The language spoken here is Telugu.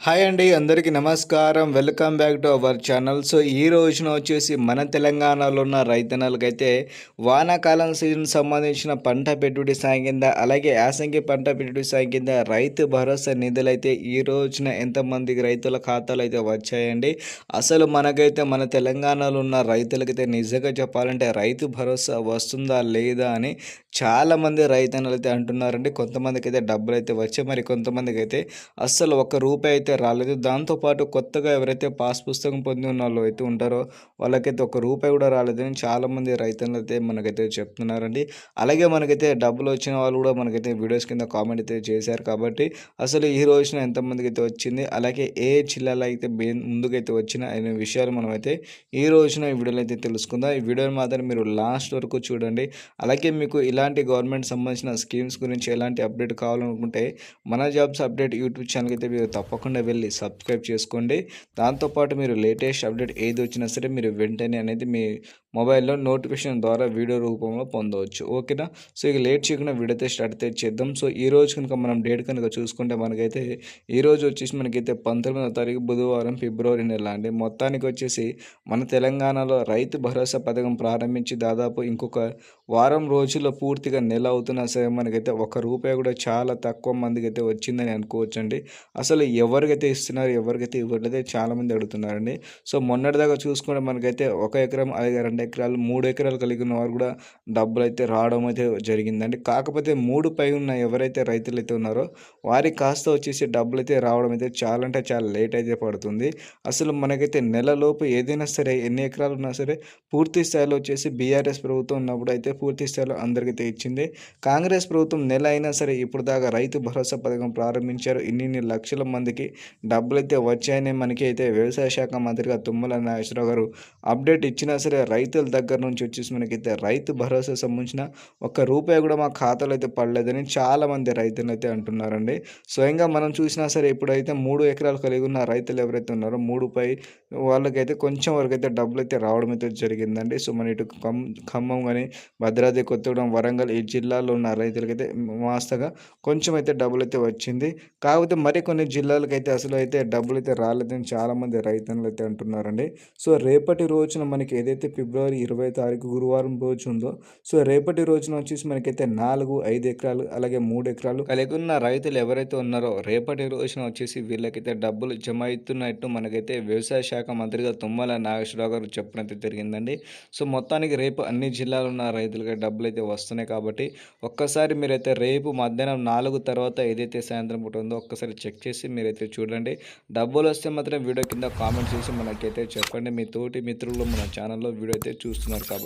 హాయ్ అండి అందరికీ నమస్కారం. Welcome back to our channel. So ఈ రోజున వచ్చేసి మన తెలంగాణలో ఉన్న రైతన్నలకైతే వానాకాలం సీజన్ సంబంధించిన పంట పెట్టుబడి సాయం కింద అలాగే యాసంగి పంట పెట్టుబడి సాయం కింద రైతు భరోసా నిధులు అయితే ఈ రోజున ఎంతమందికి రైతుల ఖాతాలు అయితే వచ్చాయండి. అసలు మనకైతే మన తెలంగాణలో ఉన్న రైతులకైతే నిజంగా చెప్పాలంటే రైతు భరోసా వస్తుందా లేదా అని చాలామంది రైతన్నలు అయితే అంటున్నారండి. కొంతమందికి అయితే డబ్బులు అయితే వచ్చాయి. మరి కొంతమందికి అయితే అస్సలు ఒక రూపాయి అయితే రాలేదు దాంతోపాటు కొత్తగా ఎవరైతే పాస్ పుస్తకం పొంది ఉన్న వాళ్ళు అయితే ఉంటారో వాళ్ళకైతే ఒక రూపాయి కూడా రాలేదని చాలామంది రైతులు అయితే మనకైతే చెప్తున్నారండి. అలాగే మనకైతే డబ్బులు వచ్చిన వాళ్ళు కూడా మనకైతే వీడియోస్ కింద కామెంట్ అయితే చేశారు కాబట్టి అసలు ఈ రోజున ఎంతమందికి అయితే వచ్చింది అలాగే ఏ జిల్లాలో అయితే ముందుకైతే వచ్చిన అనే విషయాలు మనమైతే ఈ రోజున ఈ వీడియోలో అయితే తెలుసుకుందాం. ఈ వీడియోని మాత్రం మీరు లాస్ట్ వరకు చూడండి. అలాగే మీకు ఇలాంటి గవర్నమెంట్ సంబంధించిన స్కీమ్స్ గురించి ఎలాంటి అప్డేట్ కావాలనుకుంటే మన జాబ్స్ అప్డేట్ యూట్యూబ్ ఛానల్కి అయితే మీరు తప్పకుండా వెళ్ళి సబ్స్క్రైబ్ చేసుకోండి. దాంతోపాటు మీరు లేటెస్ట్ అప్డేట్ ఏది వచ్చినా సరే మీరు వెంటనే అనేది మీ మొబైల్లో నోటిఫికేషన్ ద్వారా వీడియో రూపంలో పొందవచ్చు. ఓకేనా? సో ఇక లేట్ చేయకుండా వీడియో స్టార్ట్ అయితే చేద్దాం. సో ఈ రోజు కనుక మనం డేట్ కనుక చూసుకుంటే మనకైతే ఈ రోజు వచ్చేసి మనకైతే పంతొమ్మిదో తారీఖు బుధవారం ఫిబ్రవరి నెల అండి. మొత్తానికి వచ్చేసి మన తెలంగాణలో రైతు భరోసా పథకం ప్రారంభించి దాదాపు ఇంకొక వారం రోజుల్లో పూర్తిగా నెల అవుతున్నా సరే మనకైతే ఒక రూపాయి కూడా చాలా తక్కువ మందికి అయితే వచ్చిందని అనుకోవచ్చండి. అసలు ఎవరికైతే ఇస్తున్నారు ఎవరికైతే ఇవ్వట్లయితే చాలామంది అడుగుతున్నారండి. సో మొన్నటిదాకా చూసుకుంటే మనకైతే ఒక ఎకరం అలాగే రెండు ఎకరాలు మూడు ఎకరాలు కలిగి ఉన్న వారు కూడా డబ్బులు అయితే రావడం అయితే జరిగిందండి. కాకపోతే మూడు పై ఉన్న ఎవరైతే రైతులు అయితే ఉన్నారో వారికి కాస్త వచ్చేసి డబ్బులు అయితే రావడం అయితే చాలా అంటే చాలా లేట్ అయితే పడుతుంది. అసలు మనకైతే నెలలోపు ఏదైనా సరే ఎన్ని ఎకరాలు ఉన్నా సరే పూర్తి స్థాయిలో వచ్చేసి బీఆర్ఎస్ ప్రభుత్వం ఉన్నప్పుడు అయితే పూర్తి స్థాయిలో అందరికైతే ఇచ్చింది. కాంగ్రెస్ ప్రభుత్వం నెల అయినా సరే ఇప్పుడు దాకా రైతు భరోసా పథకం ప్రారంభించారు. ఇన్ని లక్షల మందికి డబ్బులు అయితే వచ్చాయని మనకి అయితే వ్యవసాయ శాఖ మంత్రిగా తుమ్మల నాగేశ్వరరావు గారు అప్డేట్ ఇచ్చినా సరే రైతుల దగ్గర నుంచి వచ్చేసి మనకైతే రైతు భరోసా సంబంధించిన ఒక్క రూపాయి కూడా మా ఖాతాలో అయితే పడలేదని చాలామంది రైతులు అయితే అంటున్నారండి. స్వయంగా మనం చూసినా సరే ఇప్పుడైతే మూడు ఎకరాలు కలిగి ఉన్న రైతులు ఎవరైతే ఉన్నారో మూడు పై వాళ్ళకైతే కొంచెం వరకు అయితే డబ్బులు అయితే రావడం అయితే జరిగిందండి. సో మన ఇటు ఖమ్మం కానీ భద్రాద్రి కొత్తగూడెం వరంగల్ ఈ జిల్లాలో ఉన్న రైతులకైతే మాస్తగా కొంచెం అయితే డబ్బులు అయితే వచ్చింది. కాకపోతే మరి కొన్ని జిల్లాలకైతే అసలు అయితే డబ్బులు అయితే రాలేదని చాలామంది రైతులు అయితే అంటున్నారండి. సో రేపటి రోజున మనకి ఏదైతే ఫిబ్రవరి ఇరవై తారీఖు గురువారం రోజు ఉందో సో రేపటి రోజున వచ్చేసి మనకైతే నాలుగు ఐదు ఎకరాలు అలాగే మూడు ఎకరాలు కలిగి ఉన్న రైతులు ఎవరైతే ఉన్నారో రేపటి రోజున వచ్చేసి వీళ్ళకైతే డబ్బులు జమ అవుతున్నట్టు మనకైతే వ్యవసాయ శాఖ మంత్రిగా తుమ్మల నాగేశ్వరరావు గారు చెప్పినట్టు జరిగిందండి. సో మొత్తానికి రేపు అన్ని జిల్లాలు ఉన్న రైతులకి డబ్బులు అయితే వస్తున్నాయి కాబట్టి ఒక్కసారి మీరైతే రేపు మధ్యాహ్నం నాలుగు తర్వాత ఏదైతే సాయంత్రం పూట ఉందో ఒక్కసారి చెక్ చేసి మీరైతే చూడండి. డబ్బులు వస్తే మాత్రం వీడియో కింద కామెంట్ చేసి మనకైతే చెప్పండి. మీ తోటి మిత్రులు మన ఛానల్లో వీడియో అయితే చూస్తున్నారు కాబట్టి